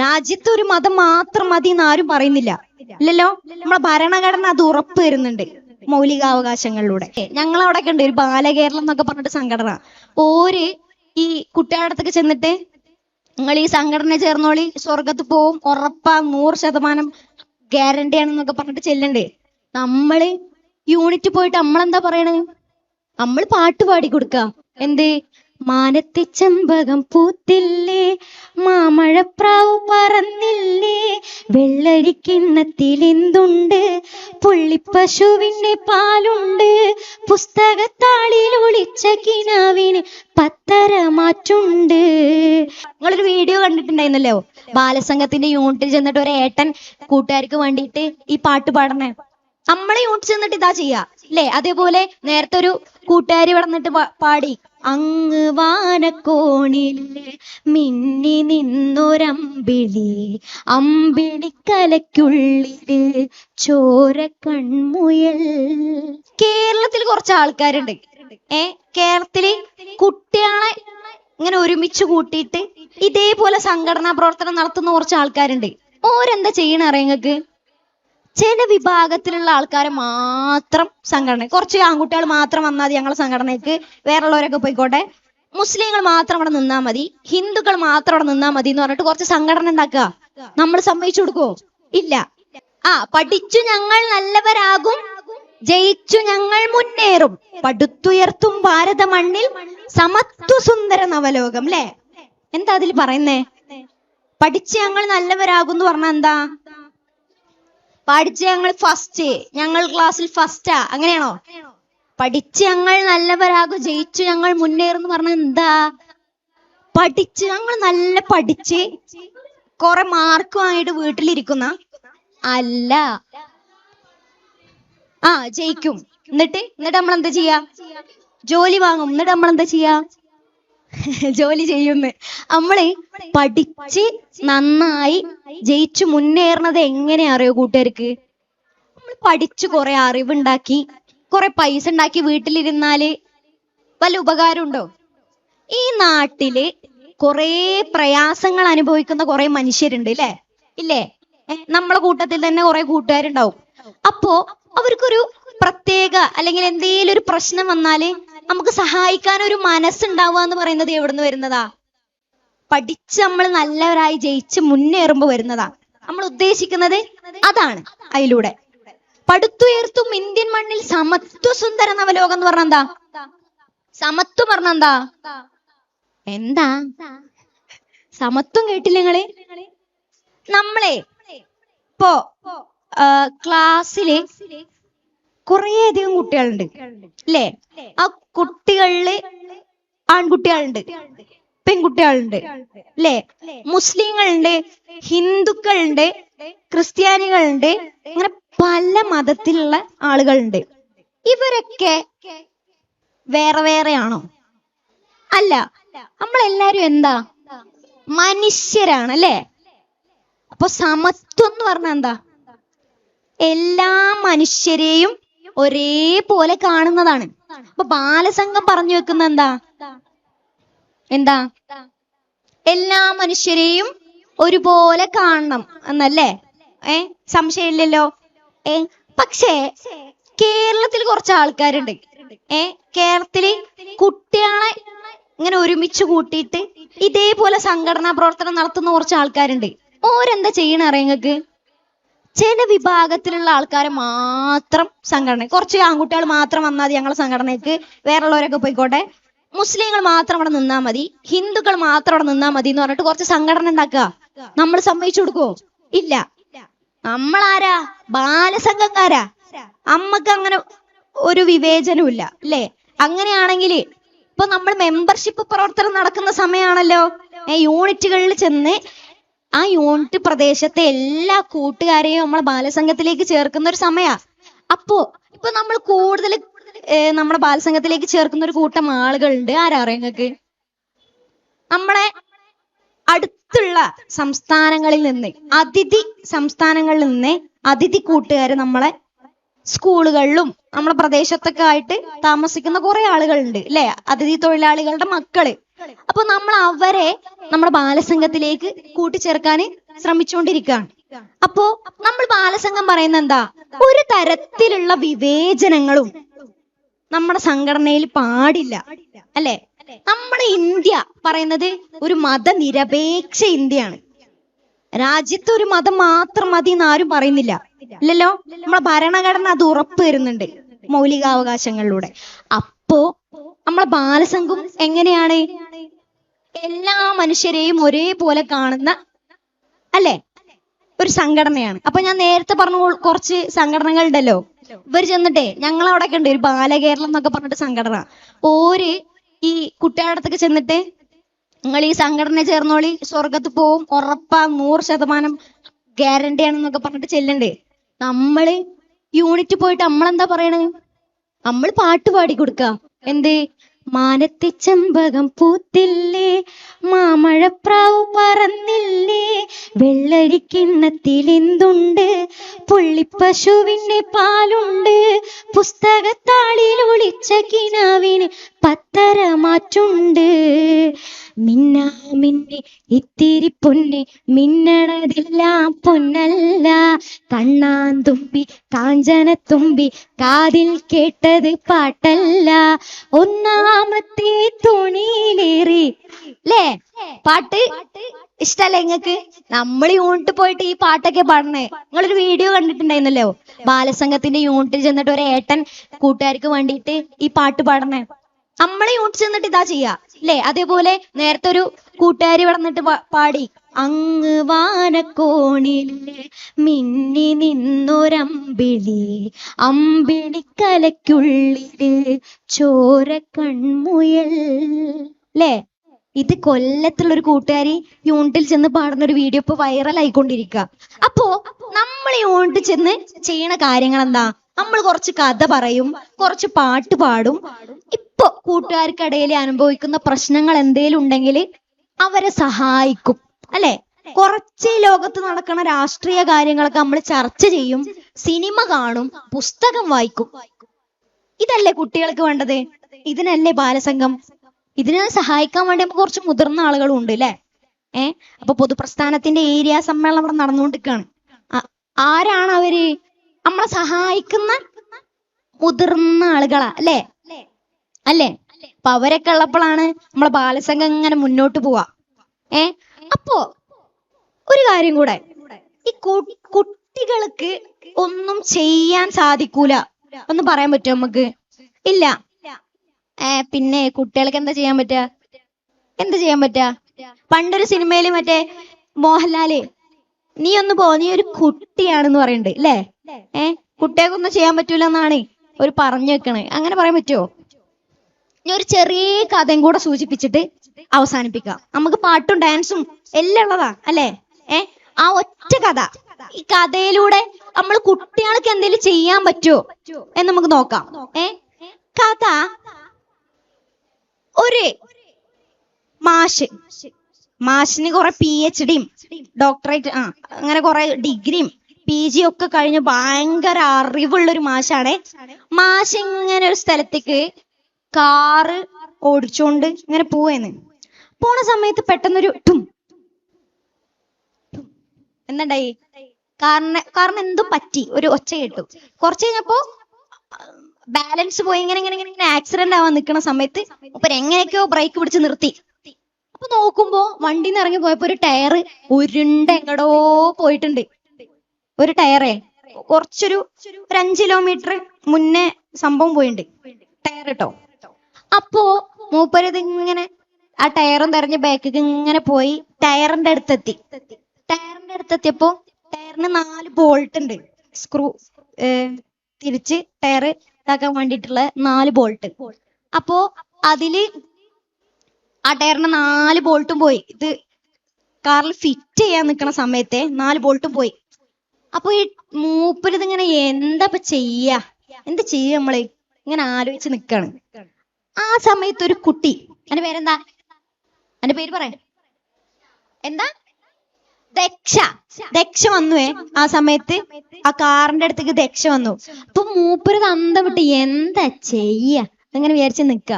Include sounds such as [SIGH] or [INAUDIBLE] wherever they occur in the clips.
രാജ്യത്ത് ഒരു മതം മാത്രം മതി എന്ന് ആരും പറയുന്നില്ല. ഇല്ലല്ലോ? നമ്മളെ ഭരണഘടന അത് ഉറപ്പ് വരുന്നുണ്ട് മൗലികാവകാശങ്ങളിലൂടെ. ഞങ്ങളവിടെയൊക്കെ ഉണ്ട് ഒരു ബാലകേരളം എന്നൊക്കെ പറഞ്ഞിട്ട് സംഘടന. ഓര് ഈ കുട്ടികളുടെ അടുത്തൊക്കെ ചെന്നിട്ട് നിങ്ങൾ ഈ സംഘടന ചേർന്നോളി സ്വർഗത്ത് പോവും ഉറപ്പാ നൂറ് ശതമാനം ഗ്യാരണ്ടി ആണെന്നൊക്കെ പറഞ്ഞിട്ട് ചെല്ലണ്ടേ നമ്മൾ യൂണിറ്റ് പോയിട്ട് നമ്മളെന്താ പറയണേ? നമ്മൾ പാട്ട് പാടി കൊടുക്ക. എന്ത്? മാനത്തെ ചെമ്പകം പൂത്തില്ലേ? മാമഴപ്രാവ് പറന്നില്ലേ? വെള്ളരിക്കിണ്ണത്തിൽ എന്തുണ്ട് പുള്ളിപ്പശുവിന്റെ പാലുണ്ട്. പുസ്തകത്താളിൽ ഒളിച്ച കിനാവിന് പത്തര മാറ്റുണ്ട് നിങ്ങളൊരു വീഡിയോ കണ്ടിട്ടുണ്ടായിരുന്നല്ലോ? ബാലസംഘത്തിന്റെ യൂണിറ്റിൽ ചെന്നിട്ട് ഒരു ഏട്ടൻ കൂട്ടുകാർക്ക് വേണ്ടിയിട്ട് ഈ പാട്ട് പാടണേ നമ്മളെ യൂണിറ്റ് ചെന്നിട്ട് ഇതാ ചെയ്യാ. അല്ലേ അതേപോലെ നേരത്തെ ഒരു കൂട്ടുകാരി വന്നിട്ട് പാടി. അങ്ങ് വാനക്കോണിൽ മിന്നി നിന്നൊരമ്പിളി അമ്പിളിക്കലയ്ക്കുള്ളിൽ ചോര കൺമുയൽ കേരളത്തിൽ കുറച്ച് ആൾക്കാരുണ്ട്. ഏ കേരളത്തിൽ കുട്ടികളെ ഇങ്ങനെ ഒരുമിച്ച് കൂട്ടിയിട്ട് ഇതേപോലെ സംഘടനാ പ്രവർത്തനം നടത്തുന്ന കുറച്ച് ആൾക്കാരുണ്ട്. ഓരെന്താ ചെയ്യണ അറിയാം നിങ്ങക്ക് ചില വിഭാഗത്തിലുള്ള ആൾക്കാരെ മാത്രം സംഘടന. കുറച്ച് ആൺകുട്ടികൾ മാത്രം വന്നാൽ മതി ഞങ്ങളെ സംഘടനയ്ക്ക്. വേറെയുള്ളവരൊക്കെ പോയിക്കോട്ടെ. മുസ്ലിങ്ങൾ മാത്രം അവിടെ നിന്നാ മതി. ഹിന്ദുക്കൾ മാത്രം അവിടെ നിന്നാ മതി എന്ന് പറഞ്ഞിട്ട് കുറച്ച് സംഘടന ഉണ്ടാക്കുക. നമ്മൾ സമ്മതിച്ചു കൊടുക്കുവോ? ഇല്ല. ആ പഠിച്ചു ഞങ്ങൾ നല്ലവരാകും. ജയിച്ചു ഞങ്ങൾ മുന്നേറും. പടുത്തുയർത്തും ഭാരത മണ്ണിൽ സമത്വ സുന്ദര നവലോകം ല്ലേ എന്താ അതിൽ പറയുന്നേ? പഠിച്ച് ഞങ്ങൾ നല്ലവരാകും എന്ന് പറഞ്ഞാ എന്താ? പഠിച്ച് ഞങ്ങൾ ഫസ്റ്റ് ഞങ്ങൾ ക്ലാസ്സിൽ ഫസ്റ്റാ അങ്ങനെയാണോ? പഠിച്ച് ഞങ്ങൾ നല്ലവരാകും. ജയിച്ചു ഞങ്ങൾ മുന്നേറും പറഞ്ഞ എന്താ? പഠിച്ച് ഞങ്ങൾ നല്ല പഠിച്ച് കുറെ മാർക്ക് വാങ്ങിയിട്ട് വീട്ടിലിരിക്കുന്ന അല്ല. ആ ജയിക്കും. എന്നിട്ട്? എന്നിട്ട് നമ്മൾ എന്താ ചെയ്യാ? ജോലി വാങ്ങും. എന്നിട്ട് നമ്മൾ എന്താ ചെയ്യാ? [LAUGHS] ജോലി ചെയ്യുന്നു. നമ്മളെ പഠിച്ച് നന്നായി ജയിച്ചു മുന്നേറണത് എങ്ങനെ അറിയോ കൂട്ടുകാർക്ക്? നമ്മൾ പഠിച്ചു കുറെ അറിവുണ്ടാക്കി കുറെ പൈസ ഉണ്ടാക്കി വീട്ടിലിരുന്നാൽ വല്ല ഉപകാരമുണ്ടോ? ഈ നാട്ടിൽ കുറെ പ്രയാസങ്ങൾ അനുഭവിക്കുന്ന കുറെ മനുഷ്യരുണ്ട് ഇല്ലേ? ഇല്ലേ? നമ്മളെ കൂട്ടത്തിൽ തന്നെ കുറെ കൂട്ടുകാരുണ്ടാവും. അപ്പോ അവർക്കൊരു പ്രത്യേക അല്ലെങ്കിൽ എന്തേലും ഒരു പ്രശ്നം വന്നാൽ നമുക്ക് സഹായിക്കാൻ ഒരു മനസ്സുണ്ടാവുക എന്ന് പറയുന്നത് എവിടുന്ന് വരുന്നതാ? പഠിച്ച് നമ്മൾ നല്ലവരായി ജയിച്ച് മുന്നേറുമ്പോ വരുന്നതാ. നമ്മൾ ഉദ്ദേശിക്കുന്നത് അതാണ് അതിലൂടെ. പടുത്തുയർത്തും ഇന്ത്യൻ മണ്ണിൽ സമത്വ സുന്ദര നവലോകം എന്ന് പറഞ്ഞ എന്താ? സമത്വം പറഞ്ഞ എന്താ? എന്താ? സമത്വം കേട്ടില്ല നിങ്ങൾ? നമ്മളെ ഇപ്പോ ക്ലാസ്സിൽ കുറേയധികം കുട്ടികളുണ്ട്. അല്ലേ? ആ കുട്ടികളിൽ ആൺകുട്ടികളുണ്ട് പെൺകുട്ടികളുണ്ട് അല്ലേ? മുസ്ലിങ്ങളുണ്ട് ഹിന്ദുക്കളുണ്ട് ക്രിസ്ത്യാനികളുണ്ട് അങ്ങനെ പല മതത്തിലുള്ള ആളുകളുണ്ട്. ഇവരൊക്കെ വേറെ വേറെയാണോ? അല്ല നമ്മളെല്ലാരും എന്താ? മനുഷ്യരാണ് അല്ലേ? അപ്പൊ സമത്വം എന്ന് പറഞ്ഞ എന്താ? എല്ലാ മനുഷ്യരെയും ഒരേപോലെ കാണുന്നതാണ്. അപ്പൊ ബാലസംഘം പറഞ്ഞു വെക്കുന്ന എന്താ? എന്താ? എല്ലാ മനുഷ്യരെയും ഒരുപോലെ കാണണം എന്നല്ലേ? ഏ? സംശയമില്ലല്ലോ? ഏ? പക്ഷേ കേരളത്തിൽ കുറച്ച് ആൾക്കാരുണ്ട്. ഏ? കേരളത്തിൽ കുട്ടികളെ ഇങ്ങനെ ഒരുമിച്ച് കൂട്ടിയിട്ട് ഇതേപോലെ സംഘടനാ പ്രവർത്തനം നടത്തുന്ന കുറച്ച് ആൾക്കാരുണ്ട്. ഓരെന്താ ചെയ്യണ അറിയാം നിങ്ങക്ക് ചില വിഭാഗത്തിലുള്ള ആൾക്കാരെ മാത്രം സംഘടന. കുറച്ച് ആൺകുട്ടികൾ മാത്രം വന്നാൽ മതി ഞങ്ങളെ സംഘടനയ്ക്ക്. വേറെയുള്ളവരൊക്കെ പോയിക്കോട്ടെ. മുസ്ലിങ്ങൾ മാത്രം അവിടെ നിന്നാ മതി. ഹിന്ദുക്കൾ മാത്രം അവിടെ നിന്നാ മതി എന്ന് പറഞ്ഞിട്ട് കുറച്ച് സംഘടന ഉണ്ടാക്കുക. നമ്മൾ സമ്മതിച്ചു കൊടുക്കുവോ? ഇല്ല. നമ്മളാരാ? ബാലസംഘക്കാരാ. അമ്മയ്ക്ക് അങ്ങനെ ഒരു വിവേചനവും ഇല്ല അല്ലേ? അങ്ങനെയാണെങ്കിൽ ഇപ്പൊ നമ്മൾ മെമ്പർഷിപ്പ് പ്രവർത്തനം നടക്കുന്ന സമയമാണല്ലോ. യൂണിറ്റുകളിൽ ചെന്ന് ആ യൂണിറ്റ് പ്രദേശത്തെ എല്ലാ കൂട്ടുകാരെയും നമ്മളെ ബാലസംഘത്തിലേക്ക് ചേർക്കുന്ന ഒരു സമയാ. അപ്പോ ഇപ്പൊ നമ്മൾ കൂടുതൽ നമ്മുടെ ബാലസംഘത്തിലേക്ക് ചേർക്കുന്ന ഒരു കൂട്ടം ആളുകളുണ്ട്. ആരാ നിങ്ങൾക്ക്? നമ്മളെ അടുത്തുള്ള സംസ്ഥാനങ്ങളിൽ നിന്ന് അതിഥി സംസ്ഥാനങ്ങളിൽ നിന്ന് അതിഥി കൂട്ടുകാര് നമ്മളെ സ്കൂളുകളിലും നമ്മളെ പ്രദേശത്തൊക്കെ ആയിട്ട് താമസിക്കുന്ന കുറെ ആളുകളുണ്ട് അല്ലെ അതിഥി തൊഴിലാളികളുടെ മക്കൾ. അപ്പൊ നമ്മൾ അവരെ നമ്മുടെ ബാലസംഘത്തിലേക്ക് കൂട്ടിച്ചേർക്കാൻ ശ്രമിച്ചുകൊണ്ടിരിക്കുകയാണ്. അപ്പോ നമ്മൾ ബാലസംഘം പറയുന്ന എന്താ? ഒരു തരത്തിലുള്ള വിവേചനങ്ങളും നമ്മുടെ സംഘടനയിൽ പാടില്ല. അല്ലെ? നമ്മുടെ ഇന്ത്യ പറയുന്നത് ഒരു മതനിരപേക്ഷ ഇന്ത്യയാണ്. രാജ്യത്ത് ഒരു മതം മാത്രം മതി എന്ന് ആരും പറയുന്നില്ല. ഇല്ലല്ലോ? നമ്മളെ ഭരണഘടന അത് ഉറപ്പ് വരുന്നുണ്ട് മൗലികാവകാശങ്ങളിലൂടെ. അപ്പോ നമ്മളെ ബാലസംഘം എങ്ങനെയാണ്? എല്ലാ മനുഷ്യരെയും ഒരേപോലെ കാണുന്ന അല്ലേ? ഒരു സംഘടനയാണ്. അപ്പൊ ഞാൻ നേരത്തെ പറഞ്ഞ കുറച്ച് സംഘടനകൾ ഉണ്ടല്ലോ ഇവർ ചെന്നിട്ടേ ഞങ്ങൾ അവിടെ ഒക്കെ ഉണ്ട്. ഒരു ബാലകേരളം എന്നൊക്കെ പറഞ്ഞിട്ട് സംഘടന. ഓര് ഈ കുട്ടികളുടെ ചെന്നിട്ട് നിങ്ങൾ ഈ സംഘടന ചേർന്നോളി. സ്വർഗത്ത് പോവും. ഉറപ്പാ നൂറ് ശതമാനം ഗ്യാരണ്ടി ആണെന്നൊക്കെ പറഞ്ഞിട്ട് ചെല്ലണ്ടേ നമ്മൾ യൂണിറ്റ് പോയിട്ട് നമ്മളെന്താ പറയണേ? നമ്മൾ പാട്ട് പാടി കൊടുക്ക. എന്ത്? മാനത്തെ ചെമ്പകം പൂത്തില്ലേ? മാമഴപ്രാവ് പറന്നില്ലേ? വെള്ളരിക്കിണ്ണത്തിൽ എന്തുണ്ട്? പുള്ളിപ്പശുവിന്റെ പാലുണ്ട്. പുസ്തകത്താളിൽ ഒളിച്ച കിനാവിന് പത്തര മാറ്റുണ്ട് മിന്നാ മിന്നെ ഇത്തിരി പൊന്നെ മിന്നണതെല്ലാം പൊന്നല്ല. കണ്ണാൻ തുമ്പി കാഞ്ചന തുമ്പി കാതിൽ കേട്ടത് പാട്ടല്ല. ഒന്നാമത്തെ തുണിയിലേറി. ലേ പാട്ട്? ഇഷ്ടല്ലേ നിങ്ങക്ക് നമ്മൾ യൂണിറ്റ് പോയിട്ട് ഈ പാട്ടൊക്കെ പാടണേ. നിങ്ങളൊരു വീഡിയോ കണ്ടിട്ടുണ്ടായിരുന്നല്ലോ? ബാലസംഘത്തിന്റെ യൂണിറ്റിൽ ചെന്നിട്ട് ഒരു ഏട്ടൻ കൂട്ടുകാർക്ക് വേണ്ടിയിട്ട് ഈ പാട്ട് പാടണേ. നമ്മളെ യൂണിറ്റ് ചെന്നിട്ട് ഇതാ ചെയ്യാ. അല്ലെ അതേപോലെ നേരത്തെ ഒരു കൂട്ടുകാരി വളർന്നിട്ട് പാടി. അങ്ങ് വാനക്കോണിൽ മിന്നി നിന്നൊരമ്പിളി അമ്പിളിക്കലയ്ക്കുള്ളിൽ ചോര കൺമുയൽ ല്ലേ? ഇത് കൊല്ലത്തുള്ള ഒരു കൂട്ടുകാരി യൂണിറ്റിൽ ചെന്ന് പാടുന്ന ഒരു വീഡിയോ ഇപ്പൊ വൈറൽ ആയിക്കൊണ്ടിരിക്കുക അപ്പോ നമ്മൾ യൂണിറ്റ് ചെന്ന് ചെയ്യണ കാര്യങ്ങൾ എന്താ നമ്മൾ കുറച്ച് കഥ പറയും കുറച്ച് പാട്ട് പാടും. ഇപ്പൊ കൂട്ടുകാർക്കിടയിൽ അനുഭവിക്കുന്ന പ്രശ്നങ്ങൾ എന്തേലും ഉണ്ടെങ്കിൽ അവരെ സഹായിക്കും അല്ലെ? കുറച്ച് ലോകത്ത് നടക്കുന്ന രാഷ്ട്രീയ കാര്യങ്ങളൊക്കെ നമ്മൾ ചർച്ച ചെയ്യും സിനിമ കാണും പുസ്തകം വായിക്കും. ഇതല്ലേ കുട്ടികൾക്ക് വേണ്ടത്? ഇതിനല്ലേ ബാലസംഘം? ഇതിനെ സഹായിക്കാൻ വേണ്ടി നമുക്ക് കുറച്ച് മുതിർന്ന ആളുകളും ഉണ്ട് അല്ലേ? ഏർ അപ്പൊ പൊതുപ്രസ്ഥാനത്തിന്റെ ഏരിയ സമ്മേളനം അവിടെ നടന്നുകൊണ്ടിരിക്കുകയാണ്. ആരാണ് അവർ? നമ്മളെ സഹായിക്കുന്ന മുതിർന്ന ആളുകളാ അല്ലേ? അല്ലേ? അപ്പൊ അവരൊക്കെ ഉള്ളപ്പോഴാണ് നമ്മളെ ബാലസംഘം ഇങ്ങനെ മുന്നോട്ട് പോവാ ഏ? അപ്പോ ഒരു കാര്യം കൂടെ. ഈ കുട്ടികൾക്ക് ഒന്നും ചെയ്യാൻ സാധിക്കൂല ഒന്ന് പറയാൻ പറ്റുമോ നമുക്ക്? ഇല്ല. ഏ പിന്നെ കുട്ടികൾക്ക് എന്താ ചെയ്യാൻ പറ്റുക? എന്താ ചെയ്യാൻ പറ്റുക? പണ്ടൊരു സിനിമയിൽ മറ്റേ മോഹൻലാൽ നീ ഒന്ന് പോ നീ ഒരു കുട്ടിയാണെന്ന് പറയുന്നുണ്ട് അല്ലേ ഏ കുട്ടികൾക്കൊന്നും ചെയ്യാൻ പറ്റൂല എന്നാണ് ഒരു പറഞ്ഞു വെക്കണേ അങ്ങനെ പറയാൻ പറ്റുമോ ഇനി ഒരു ചെറിയ കഥയും കൂടെ സൂചിപ്പിച്ചിട്ട് അവസാനിപ്പിക്കാം. നമുക്ക് പാട്ടും ഡാൻസും എല്ലാം ഉള്ളതാ അല്ലേ? ഏ? ആ ഒറ്റ കഥ. ഈ കഥയിലൂടെ നമ്മൾ കുട്ടികൾക്ക് എന്തെങ്കിലും ചെയ്യാൻ പറ്റുമോ എന്ന് നമുക്ക് നോക്കാം. ഏ? കഥ ഒരു മാഷ്. മാഷിന് കുറെ പി എച്ച് ഡിയും ഡോക്ടറേറ്റ് ആ അങ്ങനെ കുറെ ഡിഗ്രിയും പി ജി ഒക്കെ കഴിഞ്ഞ് ഭയങ്കര അറിവുള്ള ഒരു മാഷാണ്. മാഷ് ഇങ്ങനെ ഒരു സ്ഥലത്തേക്ക് കാറ് ഓടിച്ചോണ്ട് ഇങ്ങനെ പോവേന്ന്. പോണ സമയത്ത് പെട്ടെന്നൊരു ടും. എന്തണ്ടായി കാറിന് കാറിന് എന്തോ പറ്റി? ഒരു ഒച്ച കേട്ടു കുറച്ച് കഴിഞ്ഞപ്പോ ബാലൻസ് പോയി ഇങ്ങനെ ഇങ്ങനെ ഇങ്ങനെ ആക്സിഡന്റ് ആവാൻ നിൽക്കുന്ന സമയത്ത് അപ്പൊ എങ്ങനെയൊക്കെയോ ബ്രേക്ക് പിടിച്ച് നിർത്തി. അപ്പൊ നോക്കുമ്പോ വണ്ടിന്ന് ഇറങ്ങി പോയപ്പോ ഒരു ടയർ ഉരുണ്ട എങ്ങടോ പോയിട്ടുണ്ട്. ഒരു ടയറേ. കുറച്ചൊരു ഒരു അഞ്ച് കിലോമീറ്റർ മുന്നേ സംഭവം പോയിട്ടുണ്ട് ടയർ കേട്ടോ അപ്പോ മൂപ്പരത് ഇങ്ങനെ ആ ടയറും തെരഞ്ഞ് ബാക്കിക്ക് ഇങ്ങനെ പോയി ടയറിന്റെ അടുത്തെത്തി. ടയറിന്റെ അടുത്തെത്തിയപ്പോ ടയറിന് നാല് ബോൾട്ട് ഉണ്ട്. സ്ക്രൂ തിരിച്ച് ടയർ ഇതാക്കാൻ വേണ്ടിയിട്ടുള്ള നാല് ബോൾട്ട് അപ്പോ അതിൽ ആ ടയറിന് നാല് ബോൾട്ടും പോയി. ഇത് കാറിൽ ഫിറ്റ് ചെയ്യാൻ നിൽക്കുന്ന സമയത്തെ നാല് ബോൾട്ടും പോയി. അപ്പൊ ഈ മൂപ്പരിതിങ്ങനെ എന്താ ഇപ്പൊ ചെയ്യാ? എന്താ ചെയ്യാ നമ്മൾ? ഇങ്ങനെ ആലോചിച്ച് നിക്കാണ്. ആ സമയത്ത് ഒരു കുട്ടി അതിന്റെ പേരെന്താ? അതിന്റെ പേര് പറയാ. എന്താ? ദക്ഷ. ദക്ഷ വന്നുവേ ആ സമയത്ത്. ആ കാറിന്റെ അടുത്തേക്ക് ദക്ഷ വന്നു. അപ്പൊ മൂപ്പര് അന്തം വിട്ട് എന്താ ചെയ്യ? അങ്ങനെ വിചാരിച്ച് നിക്ക.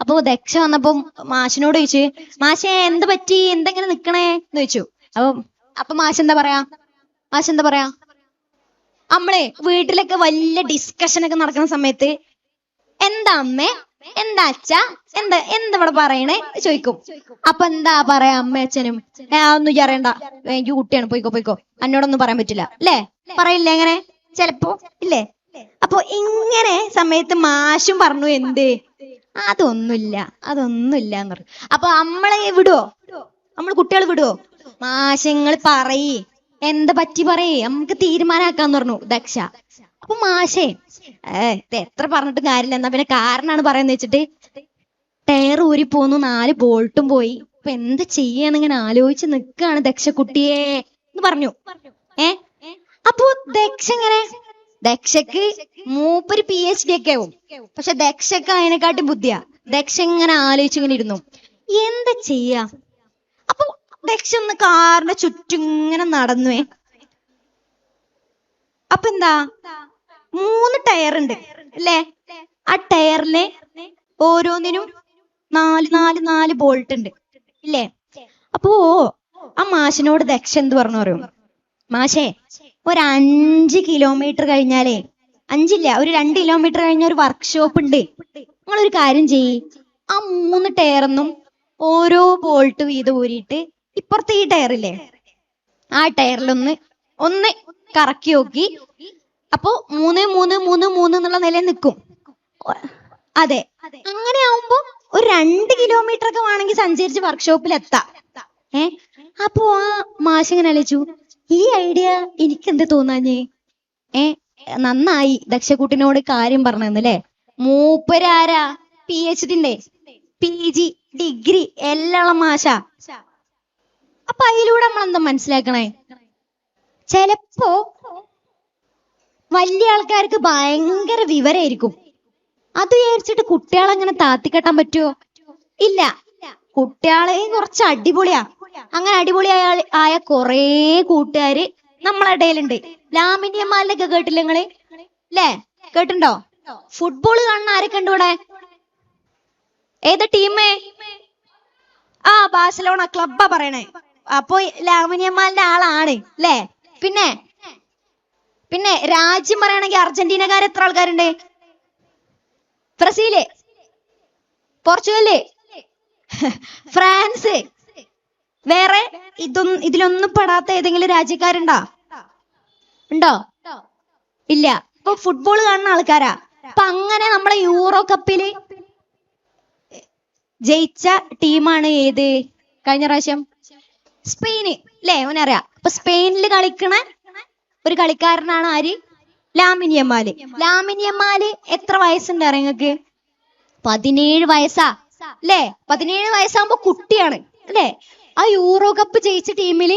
അപ്പൊ ദക്ഷ വന്നപ്പോ മാഷിനോട് ചോദിച്ചു മാഷേ എന്ത് പറ്റി? എന്തെങ്ങനെ നിക്കണേ? എന്ന് ചോദിച്ചു. അപ്പൊ അപ്പൊ മാഷ് എന്താ പറയാ? മാഷ് എന്താ പറയാ? നമ്മളെ വീട്ടിലൊക്കെ വലിയ ഡിസ്കഷൻ ഒക്കെ നടക്കുന്ന സമയത്ത് എന്താ അമ്മേ? എന്താ അച്ഛ? എന്താ എന്താ ഇവിടെ പറയണേ? ചോദിക്കും. അപ്പൊ എന്താ പറയാ അമ്മ അച്ഛനും? ഒന്നും അറിയണ്ട എനിക്ക് കുട്ടിയാണ്. പോയിക്കോ പോയിക്കോ. എന്നോടൊന്നും പറയാൻ പറ്റില്ല. അല്ലേ? പറയില്ലേ എങ്ങനെ ചെലപ്പോ? ഇല്ലേ? അപ്പൊ ഇങ്ങനെ സമയത്ത് മാഷും പറഞ്ഞു എന്ത്? അതൊന്നുമില്ല അതൊന്നുമില്ല എന്ന് പറഞ്ഞു. അപ്പൊ നമ്മളെ വിടുവോ നമ്മൾ കുട്ടികൾ വിടുവോ മാഷങ്ങൾ പറയ്. എന്താ പറ്റി പറയേ? നമുക്ക് തീരുമാനാക്കാന്ന് പറഞ്ഞു. ദക്ഷ. അപ്പൊ മാഷേ ഏഹ് എത്ര പറഞ്ഞിട്ട് കാര്യമില്ല. എന്നാ പിന്നെ കാരണാണ് പറയുന്നത് വെച്ചിട്ട് ടയർ ഊരി പോന്നു നാല് ബോൾട്ടും പോയി. ഇപ്പൊ എന്ത് ചെയ്യാന്ന് ഇങ്ങനെ ആലോചിച്ച് നിക്കാണ് ദക്ഷക്കുട്ടിയെ എന്ന് പറഞ്ഞു. ഏ? അപ്പൊ ദക്ഷ ഇങ്ങനെ ദക്ഷക്ക് മൂപ്പര് പി എച്ച് ഡി ഒക്കെ ആവും. പക്ഷെ ദക്ഷക്ക് അതിനെക്കാട്ടി ബുദ്ധിയാ. ദക്ഷ ഇങ്ങനെ ആലോചിച്ച് ഇങ്ങനെ ഇരുന്നു. എന്താ ചെയ്യാ? അപ്പൊ ദക്ഷ ഒന്ന് കാറിന്റെ ചുറ്റും ഇങ്ങനെ നടന്നുവേ അപ്പൊ എന്താ മൂന്ന് ടയർ ഉണ്ട് അല്ലേ? ആ ടയറിലെ ഓരോന്നിനും നാല് നാല് നാല് ബോൾട്ട് ഉണ്ട് ഇല്ലേ? അപ്പോ ആ മാഷിനോട് ദക്ഷ എന്ത് പറഞ്ഞു പറയും? മാഷേ ഒരു അഞ്ച് കിലോമീറ്റർ കഴിഞ്ഞാലേ അഞ്ചില്ല ഒരു രണ്ട് കിലോമീറ്റർ കഴിഞ്ഞ ഒരു വർക്ക്ഷോപ്പ് ഉണ്ട്. നിങ്ങൾ ഒരു കാര്യം ചെയ്യ്. ആ മൂന്ന് ടയറൊന്നും ഓരോ ബോൾട്ട് വീതം ഊരിയിട്ട് ഇപ്പുറത്തെ ഈ ടയറില്ലേ ആ ടയറിലൊന്ന് ഒന്ന് കറക്കി നോക്കി അപ്പോ മൂന്ന് മൂന്ന് മൂന്ന് മൂന്ന് എന്നുള്ള നിലയിൽ നിൽക്കും. അതെ. അങ്ങനെ ആവുമ്പോ ഒരു രണ്ട് കിലോമീറ്റർ ഒക്കെ വേണമെങ്കിൽ സഞ്ചരിച്ച് വർക്ക്ഷോപ്പിൽ എത്താം ഏ? അപ്പോ ആ മാഷ് ഇങ്ങനെ ആലോചിച്ചു ഈ ഐഡിയ എനിക്ക് എന്ത് തോന്നാഞ്ഞേ? ഏ? നന്നായി. ദക്ഷക്കുട്ടിനോട് കാര്യം പറഞ്ഞല്ലേ മൂപ്പരാരാ? പി എച്ച് ഡിന്റെ പി ജി ഡിഗ്രി എല്ലാം മാഷ. അപ്പൊ അതിലൂടെ നമ്മൾ എന്താ മനസ്സിലാക്കണേ? ചെലപ്പോ വലിയ ആൾക്കാർക്ക് ഭയങ്കര വിവരായിരിക്കും. അത് വിചാരിച്ചിട്ട് കുട്ടികളെ അങ്ങനെ താത്തിക്കെട്ടാൻ പറ്റുമോ ഇല്ല. കുട്ടികളെ കുറച്ച് അടിപൊളിയാ. അങ്ങനെ അടിപൊളി ആയ കൊറേ കൂട്ടുകാര് നമ്മളെ ഇടയിലുണ്ട്. ലാമിന്യന്മാരുടെ ഒക്കെ കേട്ടില്ല നിങ്ങൾ? അല്ലേ കേട്ടുണ്ടോ ഫുട്ബോൾ കാണുന്ന ആരൊക്കെ ഉണ്ട് ഇവിടെ? ഏത് ടീമേ ആ ബാഴ്സലോണ ക്ലബ്ബാ പറയണേ. അപ്പൊ ലാമിനിയന്മാരുടെ ആളാണ്. അല്ലേ പിന്നെ പിന്നെ രാജ്യം പറയുകയാണെങ്കിൽ അർജന്റീനക്കാർ എത്ര ആൾക്കാരുണ്ട്? ബ്രസീൽ പോർച്ചുഗൽ ഫ്രാൻസ്. വേറെ ഇതൊന്നും ഇതിലൊന്നും പെടാത്ത ഏതെങ്കിലും രാജ്യക്കാരുണ്ടോ? ഉണ്ടോ? ഇല്ല. ഇപ്പൊ ഫുട്ബോൾ കാണുന്ന ആൾക്കാരാ. അപ്പൊ അങ്ങനെ നമ്മളെ യൂറോ കപ്പിൽ ജയിച്ച ടീമാണ് ഏത്? കഴിഞ്ഞ പ്രാവശ്യം? സ്പെയിന്. അല്ലേ ഓനറിയാം. അപ്പൊ സ്പെയിനിൽ കളിക്കണ ഒരു കളിക്കാരനാണ് ആര്? ലാമിനിയമ്മാൽ ലാമിനിയമ്മാൽ എത്ര വയസ്സുണ്ട് അറിയങ്ങക്ക് പതിനേഴ് വയസ്സാ. അല്ലേ? പതിനേഴ് വയസ്സാകുമ്പോ കുട്ടിയാണ്. അല്ലേ? ആ യൂറോ കപ്പ് ജയിച്ച ടീമിൽ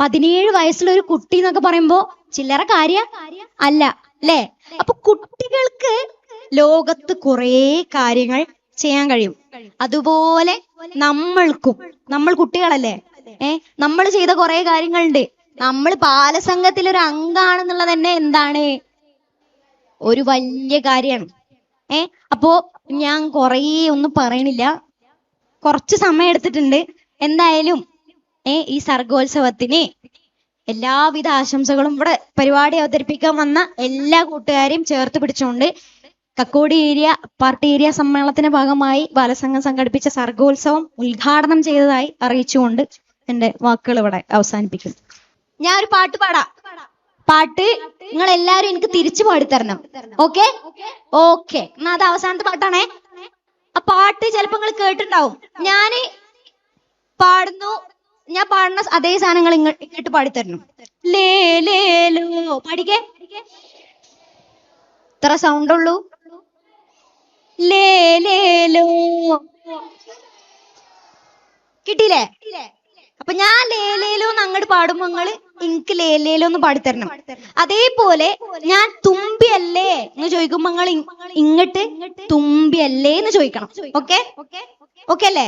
പതിനേഴ് വയസ്സുള്ള ഒരു കുട്ടി എന്നൊക്കെ പറയുമ്പോ ചില്ലറ കാര്യ? അല്ല. അല്ലേ? അപ്പൊ കുട്ടികൾക്ക് ലോകത്ത് കുറേ കാര്യങ്ങൾ ചെയ്യാൻ കഴിയും. അതുപോലെ നമ്മൾക്കും. നമ്മൾ കുട്ടികളല്ലേ? ഏ? നമ്മൾ ചെയ്ത കുറെ കാര്യങ്ങളുണ്ട്. നമ്മൾ ബാലസംഘത്തിൽ ഒരു അംഗാണെന്നുള്ളത് തന്നെ എന്താണ്? ഒരു വലിയ കാര്യമാണ്. ഏ അപ്പോ ഞാൻ കുറേ ഒന്നും പറയണില്ല. കുറച്ച് സമയം എടുത്തിട്ടുണ്ട്. എന്തായാലും ഏ ഈ സർഗോത്സവത്തിന് എല്ലാവിധ ആശംസകളും ഇവിടെ പരിപാടി അവതരിപ്പിക്കാൻ വന്ന എല്ലാ കൂട്ടുകാരെയും ചേർത്ത് പിടിച്ചുകൊണ്ട് കക്കോടി ഏരിയ പാർട്ടി ഏരിയ സമ്മേളനത്തിന്റെ ഭാഗമായി ബാലസംഘം സംഘടിപ്പിച്ച സർഗോത്സവം ഉദ്ഘാടനം ചെയ്തതായി അറിയിച്ചുകൊണ്ട് എന്റെ വാക്കുകൾ ഇവിടെ അവസാനിപ്പിക്കുന്നു. ഞാൻ ഒരു പാട്ട് പാടാം. പാട്ട് നിങ്ങൾ എല്ലാരും എനിക്ക് തിരിച്ചു പാടിത്തരണം. ഓക്കെ? ഓക്കെ. എന്നാ അത് അവസാനത്തെ പാട്ടാണേ. ആ പാട്ട് ചിലപ്പോ നിങ്ങൾ കേട്ടിട്ടുണ്ടാവും. ഞാൻ പാടുന്നു. ഞാൻ പാടുന്ന അതേ സാധനങ്ങൾ ഇങ്ങ- ഇങ്ങോട്ട് പാടിത്തരണം. ലേ ലേ ലോ. പാടിക്കേ? ഇത്ര സൗണ്ട് ഉള്ളൂ. ലേ ലേ ലോ. കിട്ടിയില്ലേ? അപ്പൊ ഞാൻ ലേ അങ്ങോട്ട് പാടുമ്പോ നിങ്ങൾ എനിക്ക് ലേലേലോ ഒന്ന് പാടിത്തരണം അതേപോലെ ഞാൻ തുമ്പിയല്ലേ എന്ന് ചോദിക്കുമ്പോ നിങ്ങൾ ഇങ്ങോട്ട് തുമ്പിയല്ലേ എന്ന് ചോദിക്കണം. ഓക്കെ? ഓക്കെ അല്ലേ?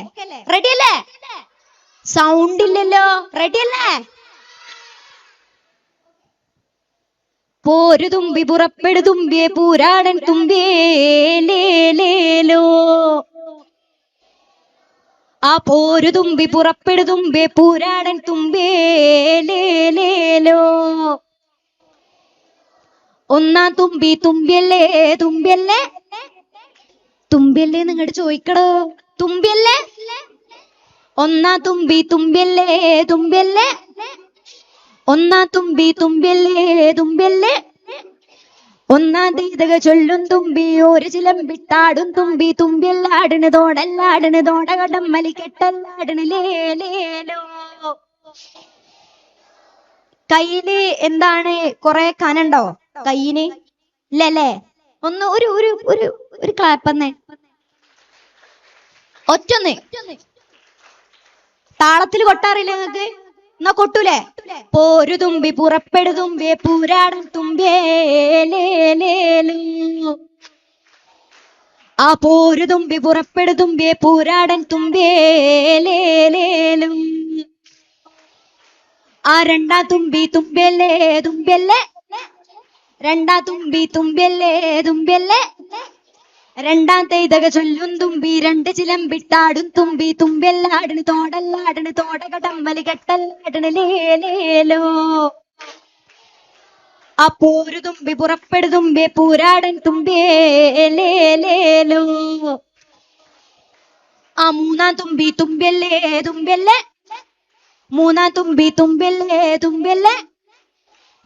റെഡി അല്ലേ സൗണ്ട് ഇല്ലല്ലോ റെഡി അല്ലേ പോരു തുമ്പി പുറപ്പെടു തുമ്പിയെ പൂരാടൻ തുമ്പിയേ ലേ ലേ ലോ ആ പോരു തുമ്പി പുറപ്പെടു തുമ്പേ പൂരാടൻ തുമ്പേ ലേലേലോ ഒന്നാം തുമ്പി തുമ്പിയല്ലേ തുമ്പിയല്ലേ? തുമ്പിയല്ലേ നിങ്ങോട്ട് ചോദിക്കടോ. തുമ്പിയല്ലേ? ഒന്നാം തുമ്പി തുമ്പിയല്ലേ തുമ്പിയല്ലേ? ഒന്നാം തുമ്പി തുമ്പിയല്ലേ തുമ്പിയല്ലേ? ഒന്നാം തീതക ചൊല്ലും തുമ്പി ഒരു ചിലമ്പിട്ടാടും തുമ്പി തുമ്പിയല്ലാടിന് തോടല്ലാടിന് തോടകടം മലിക്കെട്ടല്ലാടിന് ലേലേലോ കയ്യിൽ എന്താണ്? കുറെ കനുണ്ടോ? കയ്യിന്? ഇല്ലല്ലേ ഒന്ന് ഒരു ഒരു ഒരു ഒരു ക്ലാപ്പന്നേ ഒറ്റൊന്ന് താളത്തിൽ കൊട്ടാറില്ല നിങ്ങക്ക്? എന്നാ കൊട്ടൂലേ പോരു തുമ്പി പുറപ്പെടു തുമ്പിയെ പൂരാടൻ. ആ പോരു തുമ്പി പുറപ്പെടു തുമ്പിയെ പൂരാടൻ തുമ്പിയേ ലേലേലോ. ആ രണ്ടാ തുമ്പി തുമ്പല്ലേ തുമ്പല്ലേ രണ്ടാ തുമ്പി തുമ്പല്ലേ തുമ്പിയല്ലേ രണ്ടാമത്തെ ഇതക ചൊല്ലും തുമ്പി രണ്ട് ചിലമ്പിട്ടാടും തുമ്പി തുമ്പിയല്ലാടിന് തോടല്ലാടിന് തോടകടം കെട്ടല്ലാടിന് ലേലേലോ ആ പോരു തുമ്പി പുറപ്പെടു തുമ്പി പൂരാടൻ തുമ്പിയേ ലേലേലോ ആ മൂന്നാം തുമ്പി തുമ്പിയല്ലേ തുമ്പിയല്ലേ? മൂന്നാം തുമ്പി തുമ്പിയല്ലേ തുമ്പിയല്ലേ?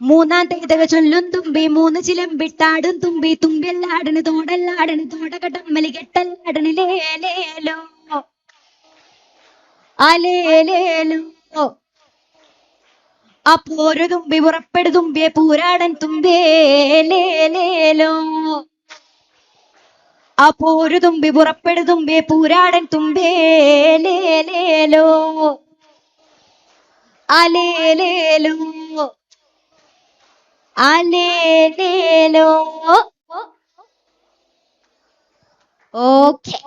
മൂന്നാം തേതക ചൊല്ലും തുമ്പി മൂന്ന് ചിലമ്പിട്ടാടും തുമ്പി തുമ്പിയല്ലാടന് തോടല്ലാടന് തോടകടമ്മലി കെട്ടല്ലാടന് ലേലേലോ അലേലേലോ അപ്പോരു തുമ്പി പുറപ്പെടു തുമ്പിയെ പൂരാടൻ തുമ്പേലേലേലോ അപ്പോരു തുമ്പി പുറപ്പെടു തുമ്പിയെ പൂരാടൻ തുമ്പേലേലേലോ അലേലേലോ അലേലേലോ ഓക്കെ.